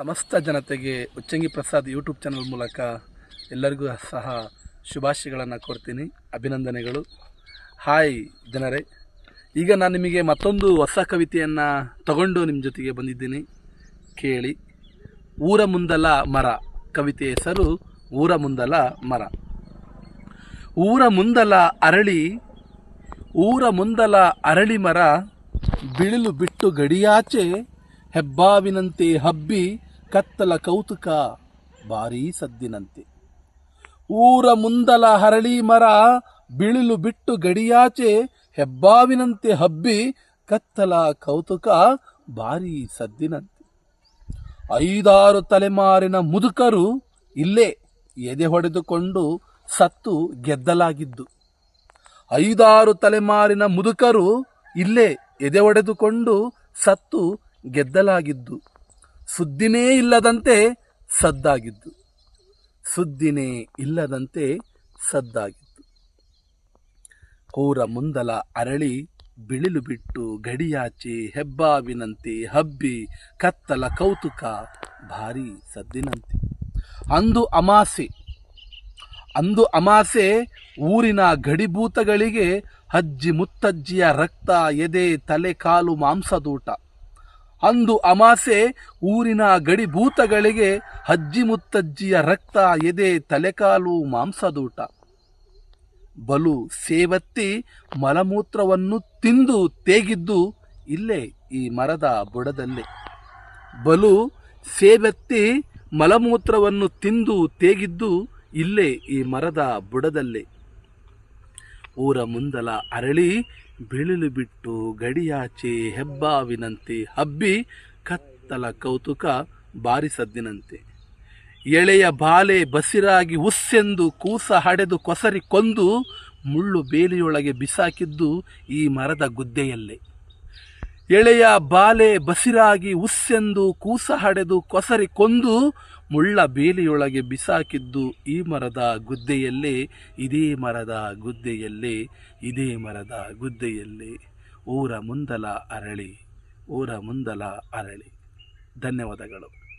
ಸಮಸ್ತ ಜನತೆಗೆ Uchangi Prasad YouTube channel ಮೂಲಕ ಎಲ್ಲರಿಗೂ ಸಹ ಶುಭಾಶಯಗಳನ್ನು ಕೊಡ್ತೀನಿ ಅಭಿನಂದನೆಗಳು. ಹಾಯ್ ಜನರೇ, ಈಗ ನಾನು ನಿಮಗೆ ಮತ್ತೊಂದು ಹೊಸ ಕವಿತೆಯನ್ನು ತಗೊಂಡು ನಿಮ್ಮ ಜೊತೆಗೆ ಬಂದಿದ್ದೀನಿ. ಕೇಳಿ, ಊರ ಮುಂದಲ ಮರ, ಕವಿತೆ ಹೆಸರು ಊರ ಮುಂದಲ ಮರ. ಊರ ಮುಂದಲ ಅರಳಿ, ಊರ ಮುಂದಲ ಅರಳಿ ಮರ ಬಿಳಿಲು ಬಿಟ್ಟು ಗಡಿಯಾಚೆ ಹೆಬ್ಬಾವಿನಂತೆ ಹಬ್ಬಿ ಕತ್ತಲ ಕೌತುಕ ಭಾರೀ ಸದ್ದಿನಂತೆ. ಊರ ಮುಂದಲ ಹರಳಿ ಮರ ಬಿಳಿಲು ಬಿಟ್ಟು ಗಡಿಯಾಚೆ ಹೆಬ್ಬಾವಿನಂತೆ ಹಬ್ಬಿ ಕತ್ತಲ ಕೌತುಕ ಭಾರೀ ಸದ್ದಿನಂತೆ. ಐದಾರು ತಲೆಮಾರಿನ ಮುದುಕರು ಇಲ್ಲೇ ಎದೆ ಹೊಡೆದುಕೊಂಡು ಸತ್ತು ಗೆದ್ದಲಾಗಿದ್ದು. ಐದಾರು ತಲೆಮಾರಿನ ಮುದುಕರು ಇಲ್ಲೇ ಎದೆ ಹೊಡೆದುಕೊಂಡು ಸತ್ತು ಗೆದ್ದಲಾಗಿದ್ದು. ಸುದ್ದಿನೇ ಇಲ್ಲದಂತೆ ಸದ್ದಾಗಿದ್ದು. ಸುದ್ದಿನೇ ಇಲ್ಲದಂತೆ ಸದ್ದಾಗಿದ್ದು. ಕೋರ ಮುಂದಲ ಅರಳಿ ಬಿಳಿಲು ಬಿಟ್ಟು ಗಡಿಯಾಚೆ ಹೆಬ್ಬಾವಿನಂತೆ ಹಬ್ಬಿ ಕತ್ತಲ ಕೌತುಕ ಭಾರಿ ಸದ್ದಿನಂತೆ. ಅಂದು ಅಮಾಸೆ. ಅಂದು ಅಮಾಸೆ ಊರಿನ ಗಡಿಭೂತಗಳಿಗೆ ಹಜ್ಜಿ ಮುತ್ತಜ್ಜಿಯ ರಕ್ತ ಎದೆ ತಲೆ ಕಾಲು ಮಾಂಸದೂಟ. ಅಂದು ಅಮಾಸೆ ಊರಿನ ಗಡಿಭೂತಗಳಿಗೆ ಹಜ್ಜಿ ಮುತ್ತಜ್ಜಿಯ ರಕ್ತ, ಎದೆ, ತಲೆಕಾಲು, ಮಾಂಸದೂಟ. ಬಲು ಸೇವತ್ತಿ ಮಲಮೂತ್ರವನ್ನು ತಿಂದು ತೇಗಿದ್ದು ಇಲ್ಲೇ ಈ ಮರದ ಬುಡದಲ್ಲೇ. ಬಲು ಸೇವತ್ತಿ ಮಲಮೂತ್ರವನ್ನು ತಿಂದು ತೇಗಿದ್ದು ಇಲ್ಲೇ ಈ ಮರದ ಬುಡದಲ್ಲೇ. ಊರ ಮುಂದಲ ಅರಳಿ ಬಿಳಿಲು ಬಿಟ್ಟು ಗಡಿಯಾಚೆ ಹೆಬ್ಬಾವಿನಂತೆ ಹಬ್ಬಿ ಕತ್ತಲ ಕೌತುಕ ಬಾರಿಸದ್ದಿನಂತೆ. ಎಳೆಯ ಬಾಲೆ ಬಸಿರಾಗಿ ಉಸ್ಸೆಂದು ಕೂಸ ಹಡೆದು ಕೊಸರಿ ಕೊಂದು ಮುಳ್ಳು ಬೇಲಿಯೊಳಗೆ ಬಿಸಾಕಿದ್ದು ಈ ಮರದ ಗುದ್ದೆಯಲ್ಲೇ. ಎಳೆಯ ಬಾಲೆ ಬಸಿರಾಗಿ ಉಸ್ಸೆಂದು ಕೂಸ ಹಡೆದು ಕೊಸರಿ ಕೊಂದು ಮುಳ್ಳ ಬೇಲಿಯೊಳಗೆ ಬಿಸಾಕಿದ್ದು ಈ ಮರದ ಗುದ್ದೆಯಲ್ಲೇ, ಇದೇ ಮರದ ಗುದ್ದೆಯಲ್ಲೇ, ಇದೇ ಮರದ ಗುದ್ದೆಯಲ್ಲೇ. ಊರ ಮುಂದಲ ಅರಳಿ ಊರ ಮುಂದಲ ಅರಳಿ. ಧನ್ಯವಾದಗಳು.